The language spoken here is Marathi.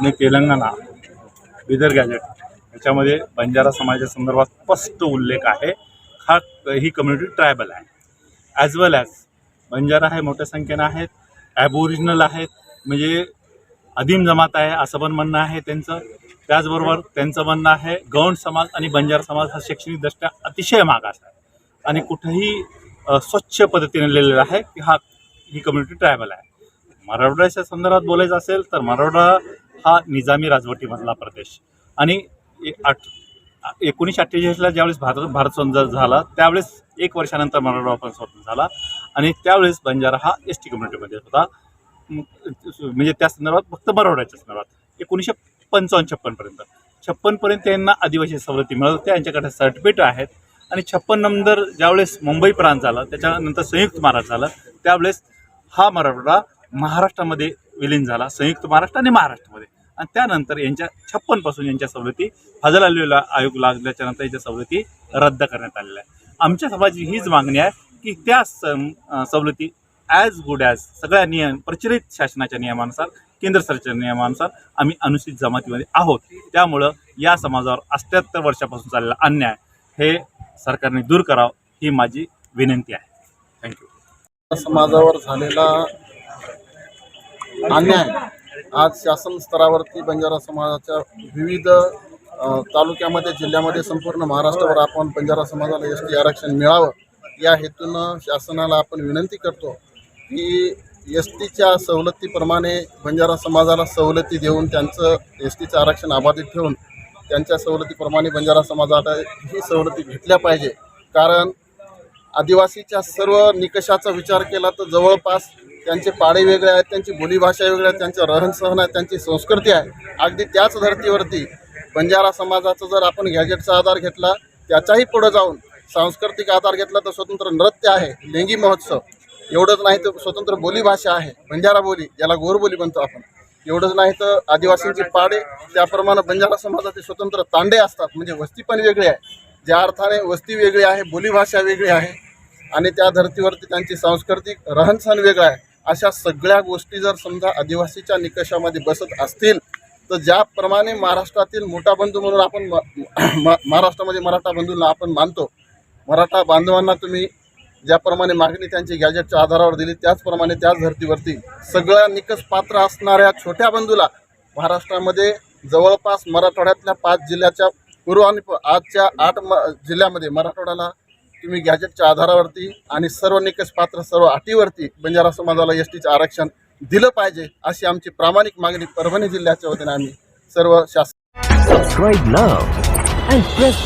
आणि तेलंगणा बिदर गॅजेट याच्यामध्ये बंजारा समाजाच्या संदर्भात स्पष्ट उल्लेख आहे. हा ही कम्युनिटी ट्रायबल आहे. ॲज वेल ॲज बंजारा हे मोठ्या संख्येनं आहेत ॲबोरिजिनल आहेत म्हणजे आदिम जमात आहे असं पण म्हणणं आहे त्यांचं. त्याचबरोबर त्यांचं म्हणणं आहे गौंड समाज आणि बंजारा समाज हा शैक्षणिकदृष्ट्या अतिशय मागास आहे. आणि कुठेही स्वच्छ पद्धतीने लिहिलेलं आहे की हा ही कम्युनिटी ट्रायबल आहे. मराठवाड्याच्या संदर्भात बोलायचं असेल तर मराठवाडा हा निजामी राजवटीमधला प्रदेश. आणि ए- आठ एकोणीसशे अठ्ठेचाळीसला ज्यावेळेस भारत भारत स्वतंत्र झाला त्यावेळेस एक वर्षानंतर मराठवाडा पण स्वतंत्र झाला. आणि त्यावेळेस बंजारा हा एस टी कम्युनिटीमध्ये होता. म्हणजे त्या संदर्भात फक्त मराठवाड्याच्या संदर्भात. एकोणीसशे पंचावन्न छप्पनपर्यंत छप्पनपर्यंत यांना आदिवासी सवलती मिळत होत्या यांच्याकडे सर्टिफिकेट आहेत. आणि छप्पन नंतर ज्यावेळेस मुंबई प्रांत झाला त्याच्यानंतर संयुक्त महाराष्ट्र झालं त्यावेळेस हा मराठवाडा महाराष्ट्रामध्ये विलीन झाला संयुक्त महाराष्ट्र आणि महाराष्ट्रामध्ये. आणि त्यानंतर यांच्या छप्पनपासून यांच्या सवलती फजल अली आयोग लागल्याच्या नंतर यांच्या सवलती रद्द करण्यात आलेल्या आहे आमच्या समाजाची हीच मागणी आहे की त्या सवलती ॲज गुड ॲज सगळ्या नियम प्रचलित शासनाच्या नियमानुसार केंद्र सरकारच्या नियमानुसार आम्ही अनुसूचित जमातीमध्ये आहोत. त्यामुळं या समाजावर अष्ट्याहत्तर वर्षापासून चाललेला अन्याय हे सरकारने दूर करावं ही माझी विनंती आहे. थँक्यू समाजावर झालेला अन्याय आज शासन स्तरावरती बंजारा समाजाच्या विविध तालुक्यामध्ये जिल्ह्यामध्ये संपूर्ण महाराष्ट्रावर आपण बंजारा समाजाला एस टी आरक्षण मिळावं या हेतूनं शासनाला आपण विनंती करतो की एस टीच्या सवलतीप्रमाणे बंजारा समाजाला सवलती देऊन त्यांचं एस टीचं आरक्षण अबाधित ठेवून त्यांच्या सवलतीप्रमाणे बंजारा समाजाला ही सवलती भेटल्या पाहिजे. कारण आदिवासीच्या सर्व निकषाचा विचार केला तर जवळपास त्यांचे पाडे वेगळे आहेत त्यांची बोलीभाषा वेगळी आहे त्यांचं रहनसहन आहे त्यांची संस्कृती आहे. अगदी त्याच धर्तीवरती बंजारा समाजाचा जर आपण गॅजेटचा आधार घेतला त्याचाही पुढं जाऊन सांस्कृतिक आधार घेतला तर स्वतंत्र नृत्य आहे लेंगी महोत्सव. एवढंच नाही तर स्वतंत्र बोलीभाषा आहे बंजारा बोली याला गोरबोली म्हणतो आपण. एवढंच नाही तर आदिवासींचे पाडे त्याप्रमाणे बंजारा समाजाचे स्वतंत्र तांडे असतात म्हणजे वस्ती पण वेगळी आहे. ज्या अर्थाने वस्ती वेगळी आहे बोलीभाषा वेगळी आहे आणि त्या धर्तीवरती त्यांची सांस्कृतिक रहनसहन वेगळं आहे. अशा सगळ्या गोष्टी जर समजा आदिवासीच्या निकषामध्ये बसत असतील तर ज्याप्रमाणे महाराष्ट्रातील मोठा बंधू म्हणून आपण म- म- महाराष्ट्रामध्ये मराठा बंधूंना आपण मानतो मराठा बांधवांना तुम्ही ज्याप्रमाणे मागणी त्यांची गॅजेटच्या आधारावर दिली त्याचप्रमाणे त्याच धर्तीवरती सगळ्या निकष पात्र असणाऱ्या छोट्या बंधूला महाराष्ट्रामध्ये जवळपास मराठवाड्यातल्या पाच जिल्ह्याच्या पूर्व आणि आजच्या आठ म जिल्ह्यामध्ये मराठवाड्याला तुम्ही गॅजेटच्या आधारावरती आणि सर्व निकष पात्र सर्व अटीवरती बंजारा समाजाला एस टीचं आरक्षण दिलं पाहिजे अशी आमची प्रामाणिक मागणी परभणी जिल्ह्याच्या वतीने आम्ही सर्व शासन Subscribe now and press